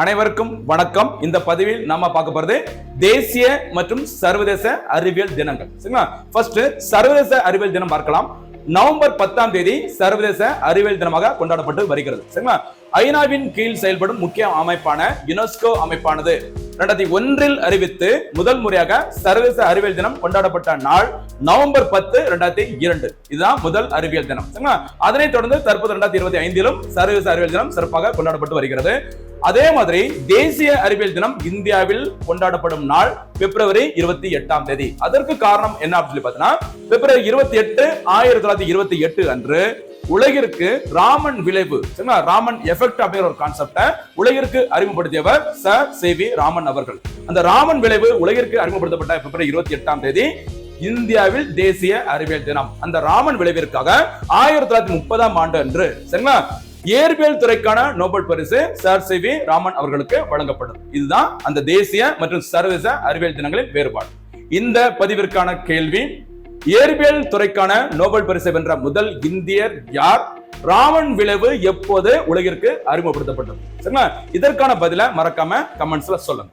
அனைவருக்கும் வணக்கம். இந்த பதிவில் நாம பார்க்க போறது தேசிய மற்றும் சர்வதேச அறிவியல் தினங்கள். சரிங்களா? ஃபர்ஸ்ட் சர்வதேச அறிவியல் தினம் பார்க்கலாம். நவம்பர் பத்தாம் தேதி சர்வதேச அறிவியல் தினமாக கொண்டாடப்பட்டு வருகிறது. சரிங்களா? ஐநாவின் கீழ் செயல்படும் முக்கிய அமைப்பான யுனெஸ்கோ அமைப்பானது ரெண்டாயிரத்தி ஒன்றில் அறிவித்து முதல் முறையாக சர்வதேச அறிவியல் தினம் கொண்டாடப்பட்ட நாள் நவம்பர் பத்து ரெண்டாயிரத்தி இரண்டு. இதுதான் முதல் அறிவியல் தினம். சரிங்களா? அதனைத் தொடர்ந்து தற்போது ரெண்டாயிரத்தி இருபத்தி ஐந்திலும் சர்வதேச அறிவியல் தினம் சிறப்பாக கொண்டாடப்பட்டு வருகிறது. அதே மாதிரி தேசிய அறிவியல் தினம் இந்தியாவில் கொண்டாடப்படும் நாள் பிப்ரவரி இருபத்தி எட்டாம் தேதி. அதற்கு காரணம் என்ன அப்படின்னு சொல்லி பார்த்தீங்கன்னா பிப்ரவரி இருபத்தி எட்டு ஆயிரத்தி தொள்ளாயிரத்தி இருபத்தி எட்டு அன்று உலகிற்கு ராமன் விளைவு சரிங்களா? ராமன் எஃபெக்ட் அப்படிங்கிற ஒரு கான்செப்டை உலகிற்கு அறிமுகப்படுத்தியவர் ச சி வி ராமன் அவர்கள். அந்த ராமன் விளைவு உலகிற்கு அறிமுகப்படுத்தப்பட்ட பிப்ரவரி இருபத்தி எட்டாம் தேதி இந்தியாவில் தேசிய அறிவியல் தினம். அந்த ராமன் விளைவிற்காக ஆயிரத்தி தொள்ளாயிரத்தி முப்பதாம் ஆண்டு அன்று சரிங்களா? இயற்பியல் துறைக்கான நோபல் பரிசு சார் சி வி ராமன் அவர்களுக்கு வழங்கப்படும் இதுதான் அந்த தேசிய மற்றும் சர்வதேச அறிவியல் தினங்களின் வேறுபாடு. இந்த பதிவிற்கான கேள்வி இயற்பியல் துறைக்கான நோபல் பரிசு வென்ற முதல் இந்தியர் யார்? ராமன் விளைவு எப்போது உலகிற்கு அறிமுகப்படுத்தப்பட்டது. சரிங்களா? இதற்கான பதில மறக்காம கமெண்ட்ஸ்ல சொல்லுங்க.